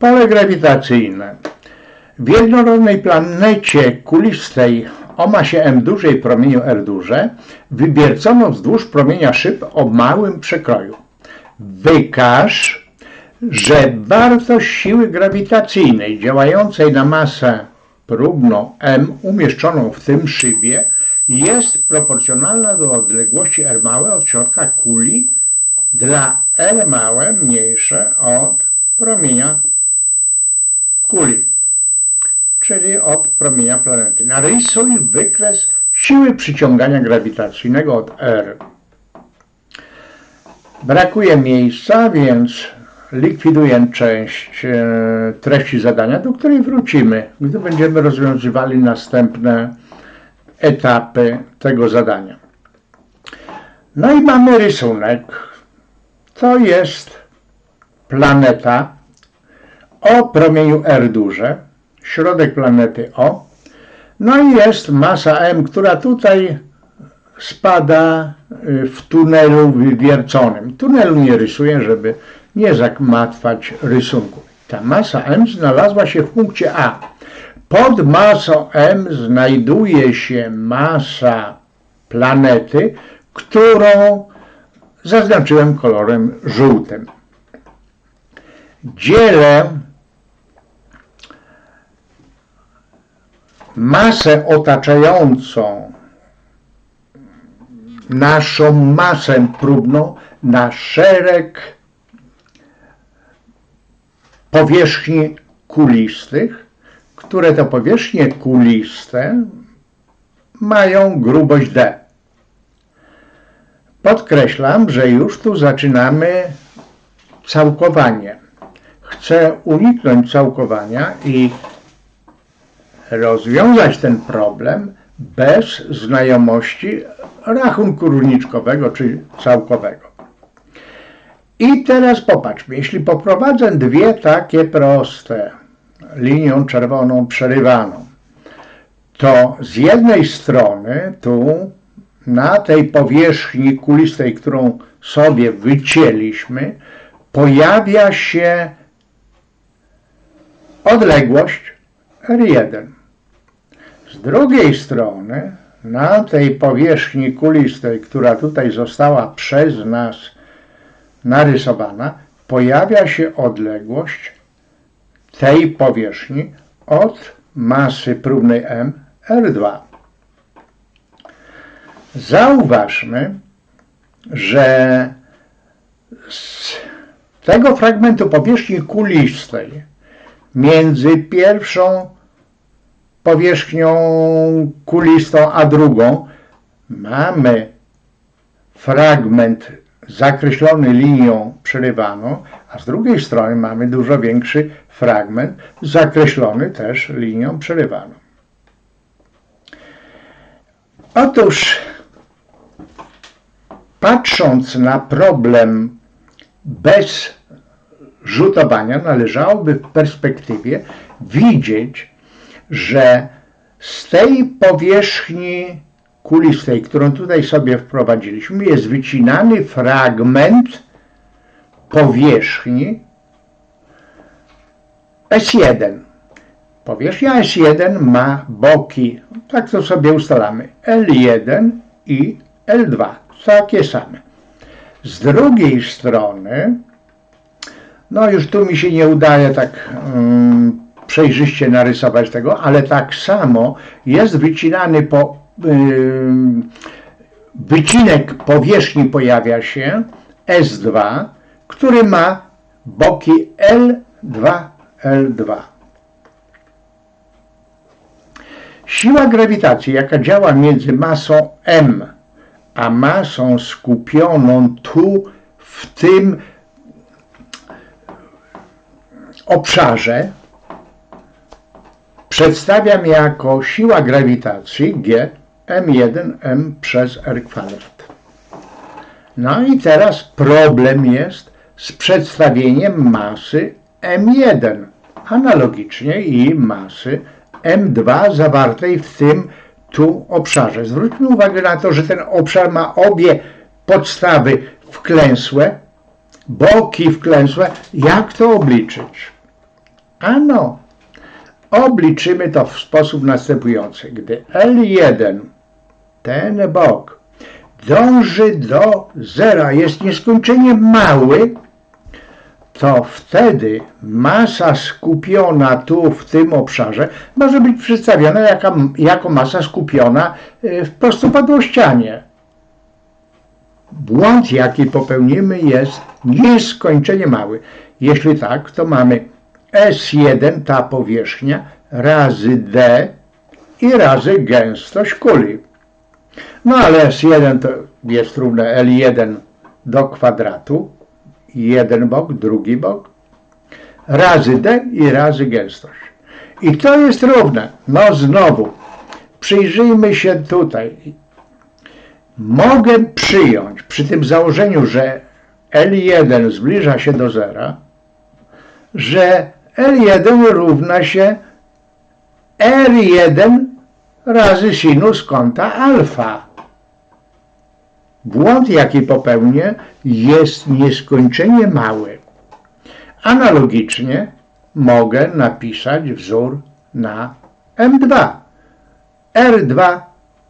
Pole grawitacyjne. W jednorodnej planecie kulistej o masie m dużej promieniu r duże wywiercono wzdłuż promienia szyb o małym przekroju. Wykaż, że wartość siły grawitacyjnej działającej na masę próbną m umieszczoną w tym szybie jest proporcjonalna do odległości r małe od środka kuli dla r małe mniejsze od promienia kuli, czyli od promienia planety. Narysuj wykres siły przyciągania grawitacyjnego od R. Brakuje miejsca, więc likwiduję część e, treści zadania, do której wrócimy, gdy będziemy rozwiązywali następne etapy tego zadania. No i mamy rysunek. To jest planeta o promieniu R duże, środek planety O, no i jest masa M, która tutaj spada y, w tunelu wywierconym. Tunelu nie rysuję, żeby nie zakmatwać rysunku. Ta masa M znalazła się w punkcie A. Pod masą M znajduje się masa planety, którą zaznaczyłem kolorem żółtym. Dzielę masę otaczającą naszą masę próbną na szereg powierzchni kulistych, które to powierzchnie kuliste mają grubość D. Podkreślam, że już tu zaczynamy całkowanie. Chcę uniknąć całkowania i rozwiązać ten problem bez znajomości rachunku równiczkowego czy całkowego. I teraz popatrzmy, jeśli poprowadzę dwie takie proste, linią czerwoną przerywaną, to z jednej strony tu na tej powierzchni kulistej, którą sobie wycięliśmy, pojawia się odległość R1. Z drugiej strony, na tej powierzchni kulistej, która tutaj została przez nas narysowana, pojawia się odległość tej powierzchni od masy próbnej M R2. Zauważmy, że z tego fragmentu powierzchni kulistej między pierwszą powierzchnią kulistą a drugą mamy fragment zakreślony linią przerywaną, a z drugiej strony mamy dużo większy fragment zakreślony też linią przerywaną. Otóż patrząc na problem bez rzutowania, należałoby w perspektywie widzieć, że z tej powierzchni kulistej, którą tutaj sobie wprowadziliśmy, jest wycinany fragment powierzchni S1. Powierzchnia S1 ma boki, tak to sobie ustalamy, L1 i L2, takie same. Z drugiej strony, no już tu mi się nie udaje tak um, przejrzyście narysować tego, ale tak samo jest wycinany po yy, wycinek powierzchni pojawia się S2, który ma boki L2, L2. Siła grawitacji, jaka działa między masą M a masą skupioną tu w tym obszarze, przedstawiam jako siła grawitacji G m1m przez r kwadrat. No i teraz problem jest z przedstawieniem masy m1, analogicznie i masy m2 zawartej w tym tu obszarze. Zwróćmy uwagę na to, że ten obszar ma obie podstawy wklęsłe, boki wklęsłe. Jak to obliczyć? Ano, obliczymy to w sposób następujący. Gdy L1, ten bok, dąży do zera, jest nieskończenie mały, to wtedy masa skupiona tu w tym obszarze może być przedstawiona jako, jako masa skupiona y, w prostopadłościanie. Błąd, jaki popełnimy, jest nieskończenie mały. Jeśli tak, to mamy S1, ta powierzchnia, razy D i razy gęstość kuli. No ale S1 to jest równe L1 do kwadratu, jeden bok, drugi bok, razy D i razy gęstość. I to jest równe. No znowu, przyjrzyjmy się tutaj. Mogę przyjąć przy tym założeniu, że L1 zbliża się do zera, że L1 równa się R1 razy sinus kąta alfa. Błąd, jaki popełnię, jest nieskończenie mały. Analogicznie mogę napisać wzór na M2. R2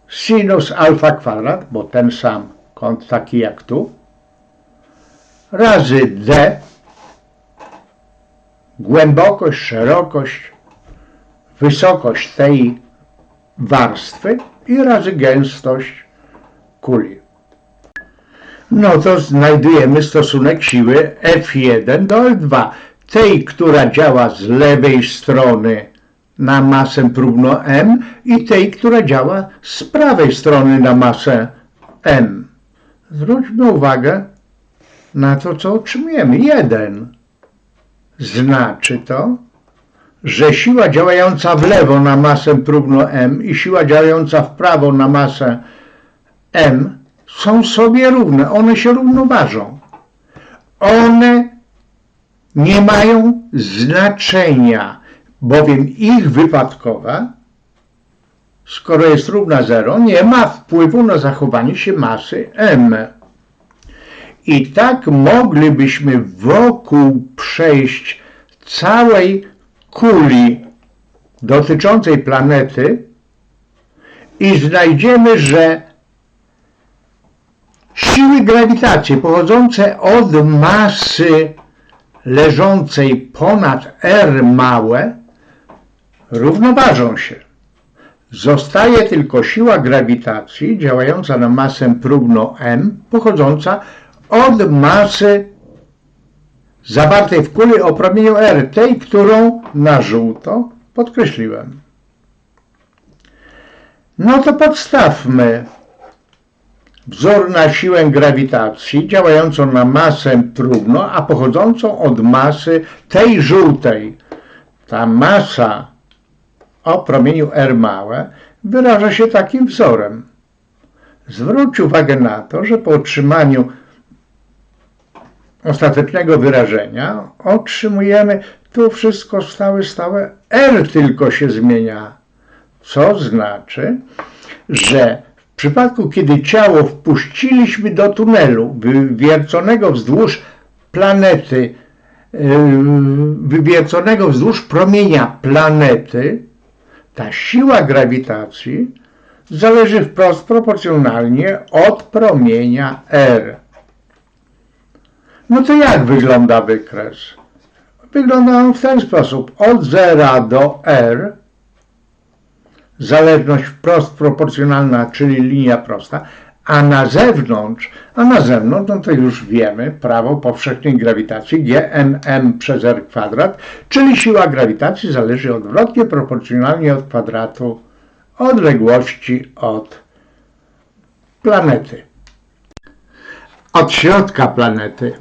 sinus alfa kwadrat, bo ten sam kąt taki jak tu, razy D, głębokość, szerokość, wysokość tej warstwy i razy gęstość kuli. No to znajdujemy stosunek siły F1 do F2. Tej, która działa z lewej strony na masę próbną M i tej, która działa z prawej strony na masę M. Zwróćmy uwagę na to, co otrzymujemy. 1. Znaczy to, że siła działająca w lewo na masę próbną M i siła działająca w prawo na masę M są sobie równe. One się równoważą. One nie mają znaczenia, bowiem ich wypadkowa, skoro jest równa 0, nie ma wpływu na zachowanie się masy m. I tak moglibyśmy wokół przejść całej kuli dotyczącej planety i znajdziemy, że siły grawitacji pochodzące od masy leżącej ponad R małe równoważą się. Zostaje tylko siła grawitacji działająca na masę próbną m, pochodząca od masy zawartej w kuli o promieniu R, tej, którą na żółto podkreśliłem. No to podstawmy wzór na siłę grawitacji działającą na masę próbną, a pochodzącą od masy tej żółtej. Ta masa o promieniu R małe wyraża się takim wzorem. Zwróć uwagę na to, że po otrzymaniu ostatecznego wyrażenia otrzymujemy tu wszystko stałe, stałe, R tylko się zmienia, co znaczy, że w przypadku, kiedy ciało wpuściliśmy do tunelu wywierconego wzdłuż planety, yy, wywierconego wzdłuż promienia planety, ta siła grawitacji zależy wprost proporcjonalnie od promienia R. No to jak wygląda wykres? Wygląda on w ten sposób. Od 0 do R, zależność wprost proporcjonalna, czyli linia prosta, a na zewnątrz, a na zewnątrz, no to już wiemy, prawo powszechnej grawitacji, GMM przez R kwadrat, czyli siła grawitacji zależy odwrotnie proporcjonalnie od kwadratu odległości od planety. Od środka planety